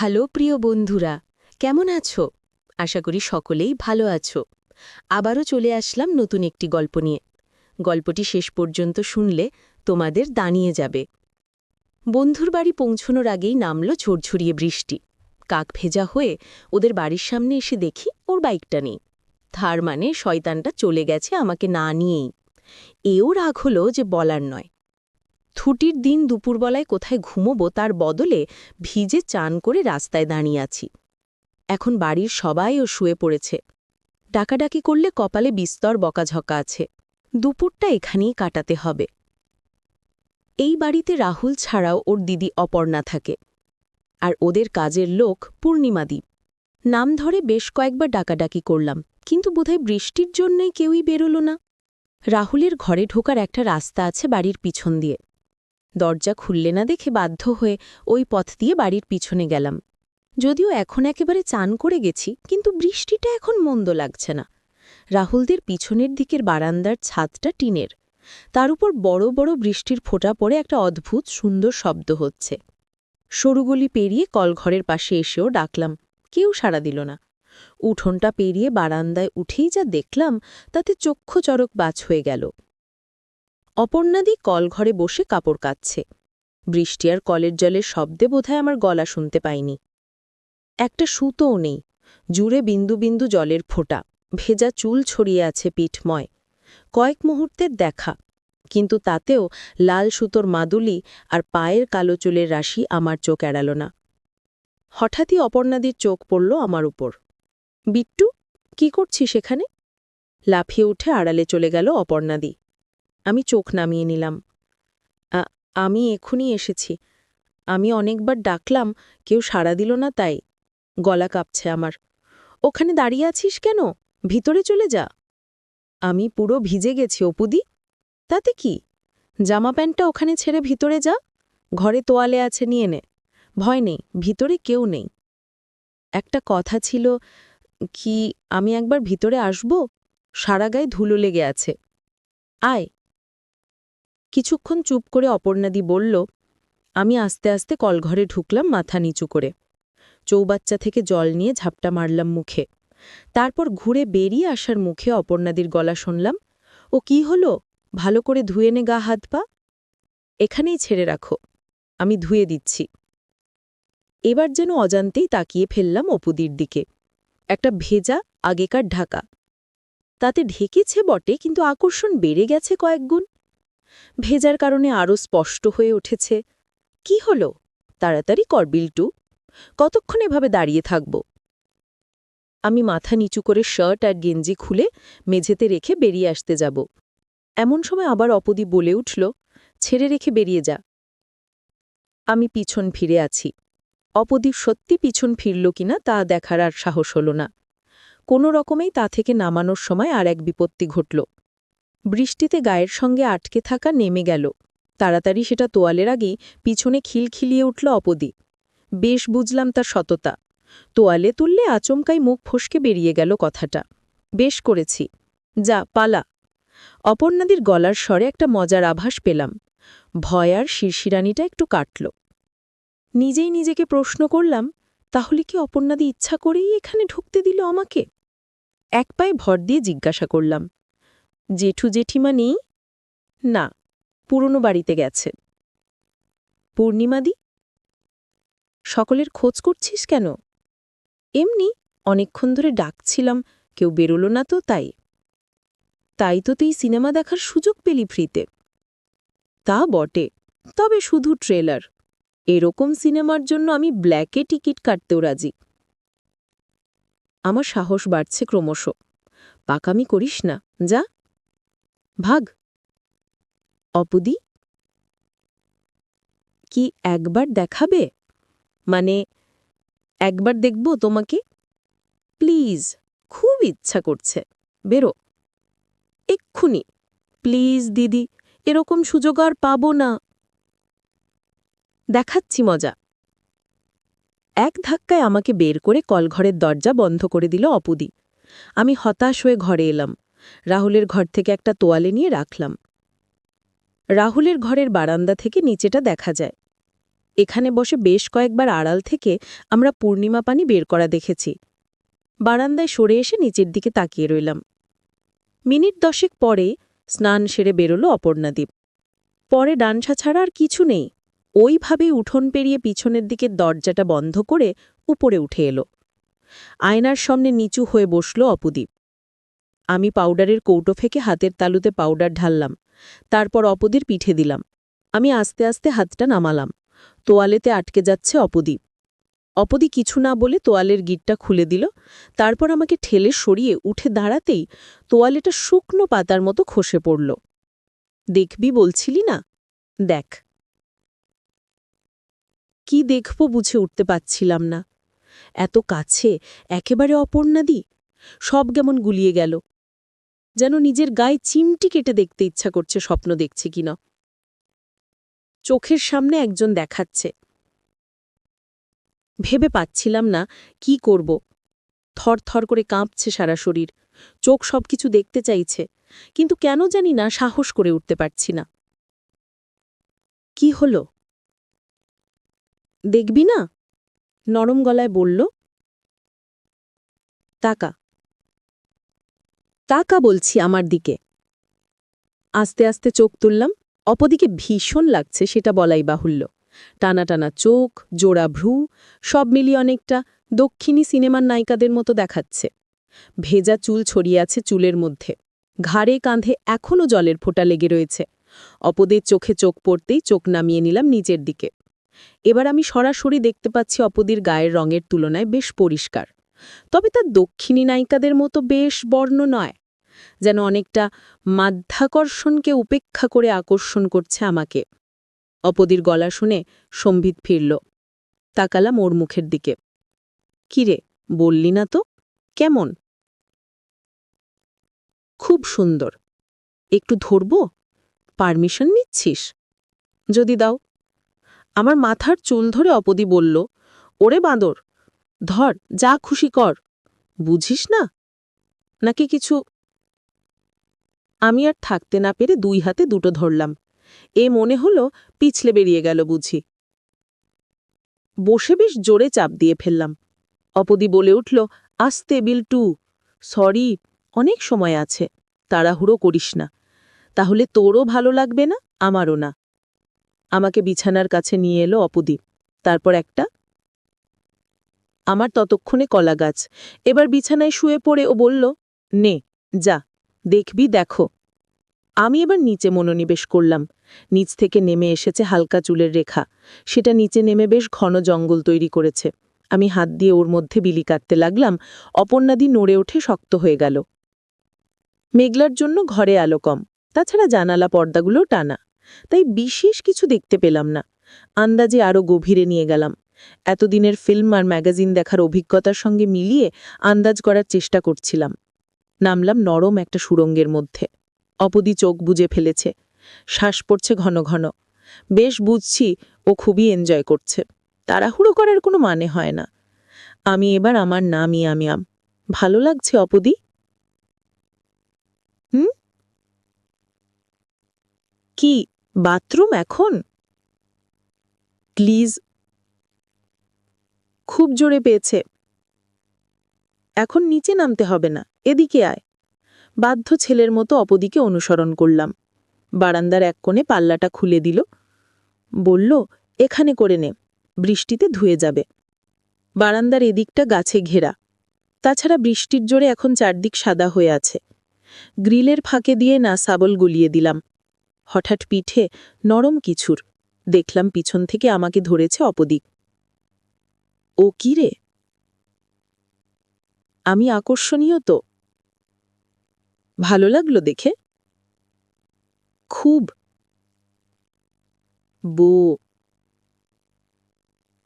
Hello, প্রিয় বন্ধুরা। কেমন আছো? আশা করি সকলেই ভালো আছো। আবারও চলে আসলাম নতুন একটি গল্প নিয়ে। গল্পটি শেষ পর্যন্ত শুনলে তোমাদের দাঁড়িয়ে যাবে। বন্ধুর বাড়ি পৌঁছনোর আগেই নামল ঝরঝরিয়ে বৃষ্টি। কাক ভেজা হয়ে ওদের বাড়ির সামনে এসে দেখি ওর বাইকটা নেই। তার মানে শয়তানটা চলে গেছে আমাকে না নিয়েই। এও রাগ হলো যে বলার নয়। ছুটির দিন দুপুরবেলায় কোথায় ঘুমোবো তার বদলে ভিজে চান করে রাস্তায় দাঁড়িয়ে আছি। এখন বাড়ির সবাইও শুয়ে পড়েছে। ডাকাডাকি করলে কপালে বিস্তর বকাঝকা আছে। দুপুরটা এখানেই কাটাতে হবে। এই বাড়িতে রাহুল ছাড়াও ওর দিদি অপর্ণা থাকে। আর ওদের কাজের লোক পূর্ণিমাদ্বীপ নাম ধরে বেশ কয়েকবার ডাকাডাকি করলাম, কিন্তু বোধহয় বৃষ্টির জন্যই কেউই বেরোল না। রাহুলের ঘরে ঢোকার একটা রাস্তা আছে বাড়ির পিছন দিয়ে। দরজা খুললে না দেখে বাধ্য হয়ে ওই পথ দিয়ে বাড়ির পিছনে গেলাম। যদিও এখন একেবারে চান করে গেছি, কিন্তু বৃষ্টিটা এখন মন্দ লাগছে না। রাহুলদের পিছনের দিকের বারান্দার ছাদটা টিনের। তার উপর বড় বড় বৃষ্টির ফোঁটা পড়ে একটা অদ্ভুত সুন্দর শব্দ হচ্ছে। সরুগলি পেরিয়ে কলঘরের পাশে এসেও ডাকলাম, কেউ সাড়া দিল না। উঠোনটা পেরিয়ে বারান্দায় উঠেই যা দেখলাম, তাতে চক্ষু চরক হয়ে গেল। অপর্ণাদি কলঘরে বসে কাপড় কাচ্ছে বৃষ্টি আর কলের জলের শব্দে বোধহয় আমার গলা শুনতে পাইনি। একটা সুতোও নেই, জুড়ে বিন্দু বিন্দু জলের ফোঁটা, ভেজা চুল ছড়িয়ে আছে পিঠময়। কয়েক মুহূর্তের দেখা, কিন্তু তাতেও লাল সুতোর মাদুলি আর পায়ের কালো চুলের রাশি আমার চোখ এড়াল না। হঠাৎই অপর্ণাদির চোখ পড়ল আমার উপর। বিট্টু, কি করছি সেখানে লাফিয়ে উঠে আড়ালে চলে গেল অপর্ণাদি। আমি চোখ নামিয়ে নিলাম। "আ- আমি এখুনি এসেছি। আমি অনেকবার ডাকলাম, কেউ সাড়া দিল না তাই। গলা কাঁপছে আমার। ওখানে দাঁড়িয়ে আছিস কেন? ভিতরে চলে যা। আমি পুরো ভিজে গেছি, অপুদি। তাতে কি? জামা প্যান্টটা ওখানে ছেড়ে ভিতরে যা। ঘরে তোয়ালে আছে, নিয়ে নে। ভয় নেই, ভিতরে কেউ নেই। একটা কথা ছিল, কি আমি একবার ভিতরে আসব? সারা গায়ে ধুলো লেগে আছে। আয়। কিছুক্ষণ চুপ করে অপর্ণাদি বলল, আমি আস্তে আস্তে কলঘরে ঢুকলাম মাথা নিচু করে। চৌবাচ্চা থেকে জল নিয়ে ঝাপটা মারলাম মুখে। তারপর ঘুরে বেরিয়ে আসার মুখে অপর্ণাদির গলা শুনলাম, ও কি হলো? ভালো করে ধুয়ে নে গা, হাত, পা। এখানেই ছেড়ে রাখো। আমি ধুয়ে দিচ্ছি। এবার যেন অজান্তেই তাকিয়ে ফেললাম অপুদির দিকে। একটা ভেজা, আগেকার ঢাকা। তাতে ঢেকেছে বটে, কিন্তু আকর্ষণ বেড়ে গেছে কয়েকগুণ। ভেজার কারণে আরও স্পষ্ট হয়ে উঠেছে, কি হল? তাড়াতাড়ি কর, বিল্টু। কতক্ষণ এভাবে দাঁড়িয়ে থাকব? আমি মাথা নিচু করে শার্ট আর গেঞ্জি খুলে মেঝেতে রেখে বেরিয়ে আসতে যাব। এমন সময় আবার অপদি বলে উঠল, ছেড়ে রেখে বেরিয়ে যা। আমি পিছন ফিরে আছি। অপদীপ সত্যি পিছন ফিরল কিনা তা দেখার আর সাহস হল না। কোনো রকমেই তা থেকে নামানোর সময় আর এক বিপত্তি ঘটল। বৃষ্টিতে গায়ের সঙ্গে আটকে থাকা নেমে গেল। তাড়াতাড়ি সেটা তোয়ালের আগেই পিছনে খিলখিলিয়ে উঠল অপদি। বেশ বুঝলাম তার সততা। তোয়ালে তুললে আচমকাই মুখ ফসকে বেরিয়ে গেল কথাটা। বেশ করেছি। যা, পালা। অপর্ণাদির গলার স্বরে একটা মজার আভাস পেলাম। ভয় আর শিরশিরানিটা একটু কাটল। নিজেই নিজেকে প্রশ্ন করলাম, তাহলে কি অপর্ণাদি ইচ্ছা করেই এখানে ঢুকতে দিল আমাকে? এক পায়ে ভর দিয়ে জিজ্ঞাসা করলাম। জেঠু জেঠিমা নেই না, পুরনো বাড়িতে গেছে। পূর্ণিমাদি সকলের খোঁজ করছিস কেন? এমনি অনেকক্ষণ ধরে ডাকছিলাম, কেউ বেরোল না তো তাই। তাই তো তুই সিনেমা দেখার সুযোগ পেলি ফ্রিতে। তা বটে, তবে শুধু ট্রেলার। এরকম সিনেমার জন্য আমি ব্ল্যাকে টিকিট কাটতেও রাজি। আমার সাহস বাড়ছে ক্রমশ। পাকামি করিস না, যা। ভাগ। অপুদি, কি একবার দেখাবে? মানে একবার দেখব তোমাকে? প্লিজ, খুব ইচ্ছা করছে। বেরো। এক্ষুনি। প্লিজ, দিদি, এরকম সুযোগ আর পাব না। দেখাচ্ছি মজা। এক ধাক্কায় আমাকে বের করে কলঘরের দরজা বন্ধ করে দিল অপুদি। আমি হতাশ হয়ে ঘরে এলাম। রাহুলের ঘর থেকে একটা তোয়ালে নিয়ে রাখলাম। রাহুলের ঘরের বারান্দা থেকে নিচেটা দেখা যায়। এখানে বসে বেশ কয়েকবার আড়াল থেকে আমরা পূর্ণিমা পানি বের করা দেখেছি। বারান্দায় সরে এসে নিচের দিকে তাকিয়ে রইলাম। মিনিট দশেক পরে স্নান সেরে বেরোল অপর্ণাদ্বীপ পরে ডানসা ছাড়া আর কিছু নেই। ওইভাবেই উঠোন পেরিয়ে পিছনের দিকে দরজাটা বন্ধ করে উপরে উঠে এলো। আয়নার সামনে নিচু হয়ে বসল অপুদীপ। আমি পাউডারের কৌটো ফেকে হাতের তালুতে পাউডার ঢাললাম। তারপর অপদীর পিঠে দিলাম। আমি আস্তে আস্তে হাতটা নামালাম। তোয়ালেতে আটকে যাচ্ছে অপদীপ অপদি কিছু না বলে তোয়ালের গিটটা খুলে দিল। তারপর আমাকে ঠেলে সরিয়ে উঠে দাঁড়াতেই তোয়ালেটা শুকনো পাতার মতো খসে পড়ল। দেখবি বলছিলি না? দেখ। কি দেখব বুঝে উঠতে পাচ্ছিলাম না। এত কাছে, একেবারে অপর্ণাদি সব কেমন গুলিয়ে গেল। যেন নিজের গায়ে চিমটি কেটে দেখতে ইচ্ছা করছে, স্বপ্ন দেখছে কিনা। চোখের সামনে একজন দেখাচ্ছে। ভেবে পাচ্ছিলাম না কি করব। থরথর করে কাঁপছে সারা শরীর। চোখ সবকিছু দেখতে চাইছে, কিন্তু কেন জানি না সাহস করে উঠতে পারছি না। কি হল? দেখবি না? নরম গলায় বলল তাকা তাকা বলছি আমার দিকে। আস্তে আস্তে চোখ তুললাম অপদিকে ভীষণ লাগছে সেটা বলাই বাহুল্য। টানা টানা চোখ, জোড়া ভ্রু, সব মিলিয়ে অনেকটা দক্ষিণী সিনেমার নায়িকাদের মতো দেখাচ্ছে। ভেজা চুল ছড়িয়ে আছে চুলের মধ্যে। ঘাড়ে কাঁধে এখনও জলের ফোঁটা লেগে রয়েছে। অপদের চোখে চোখ পড়তেই চোখ নামিয়ে নিলাম নিচের দিকে। এবার আমি সরাসরি দেখতে পাচ্ছি অপদির গায়ের রঙের তুলনায় বেশ পরিষ্কার। তবে তার দক্ষিণী নায়িকাদের মতো বেশ বর্ণ নয়। যেন অনেকটা মাধ্যাকর্ষণকে উপেক্ষা করে আকর্ষণ করছে আমাকে। অপদির গলা শুনে সম্ভিত ফিরল। তাকালাম ওর মুখের দিকে। কিরে বললি না তো? কেমন? খুব সুন্দর। একটু ধরব? পারমিশন নিচ্ছিস? যদি দাও। আমার মাথার চুল ধরে অপদি বলল, ওরে বাঁদর, ধর, যা খুশি কর। বুঝিস না? নাকি কিছু আমি আর থাকতে না পেরে দুই হাতে দুটো ধরলাম। এ মনে হলো পিছলে বেরিয়ে গেল বুঝি। বসে বেশ জোরে চাপ দিয়ে ফেললাম। অপদি বলে উঠল আস্তে বিল্টু সরি, অনেক সময় আছে। তাড়াহুড়ো করিস না। তাহলে তোরও ভালো লাগবে না, আমারও না। আমাকে বিছানার কাছে নিয়ে এলো অপদি। তারপর একটা, আমার ততক্ষণে কলা গাছ এবার বিছানায় শুয়ে পড়ে ও বলল, নে, যা। দেখবি, দেখো। আমি এবার নিচে মনোনিবেশ করলাম। নিচ থেকে নেমে এসেছে হালকা চুলের রেখা। সেটা নিচে নেমে বেশ ঘন জঙ্গল তৈরি করেছে। আমি হাত দিয়ে ওর মধ্যে বিলি কাটতে লাগলাম। অপর্ণাদি নড়ে ওঠে শক্ত হয়ে গেল। মেঘলার জন্য ঘরে আলো কম। তাছাড়া জানালা পর্দাগুলো টানা। তাই বিশেষ কিছু দেখতে পেলাম না। আন্দাজে আরও গভীরে নিয়ে গেলাম। এতদিনের ফিল্ম আর ম্যাগাজিন দেখার অভিজ্ঞতার সঙ্গে মিলিয়ে আন্দাজ করার চেষ্টা করছিলাম। নামলাম নরম একটা সুরঙ্গের মধ্যে। অপদি চোখ বুজে ফেলেছে। শ্বাস পড়ছে ঘন ঘন। বেশ বুঝছি ও খুবই এনজয় করছে। তাড়াহুড়ো করার কোনো মানে হয় না। আমি এবার আমার নাম ইয়ামিয়াম ভালো লাগছে অপদি? হুম? কি, বাথরুম এখন? প্লিজ। খুব জোরে পেয়েছে। এখন নিচে নামতে হবে না। এদিকে আয়। বাধ্য ছেলের মতো অপদিকে অনুসরণ করলাম। বারান্দার এক কোণে পাল্লাটা খুলে দিল। বলল, এখানে করে নে, বৃষ্টিতে ধুয়ে যাবে। বারান্দার এদিকটা গাছে ঘেরা। তাছাড়া বৃষ্টির জোরে এখন চারদিক সাদা হয়ে আছে। গ্রিলের ফাঁকে দিয়ে না সাবল গুলিয়ে দিলাম। হঠাৎ পিঠে নরম কিছুর, দেখলাম পিছন থেকে আমাকে ধরেছে অপদিক। ও কি রে? আমি আকর্ষণীয় তো। ভালো লাগল দেখে? খুব। বো।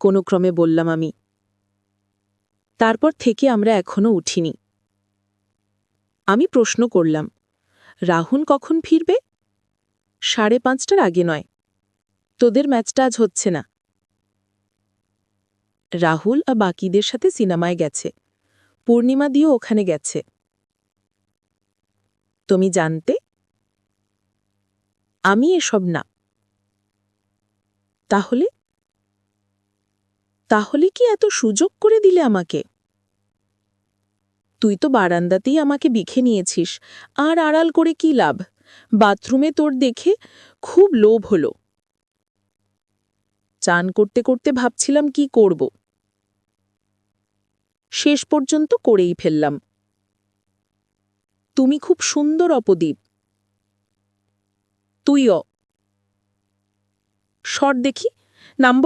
কোনো ক্রমে বললাম আমি। তারপর থেকে আমরা এখনও উঠিনি। আমি প্রশ্ন করলাম, রাহুল কখন ফিরবে? সাড়ে পাঁচটার আগে নয়। তোদের ম্যাচটা আজ হচ্ছে না। রাহুল আর বাকিদের সাথে সিনেমায় গেছে। পূর্ণিমা দিয়েও ওখানে গেছে। তুমি জানতে? আমি এসব না। তাহলে? তাহলে কি এত সুযোগ করে দিলে আমাকে? তুই তো বারান্দাতেই আমাকে বিখে নিয়েছিস, আর আড়াল করে কি লাভ? বাথরুমে তোর দেখে খুব লোভ হলো। চান করতে করতে ভাবছিলাম কি করব। শেষ পর্যন্ত করেই ফেললাম। তুমি খুব সুন্দর অপদীপ তুইও শট দেখি নামব?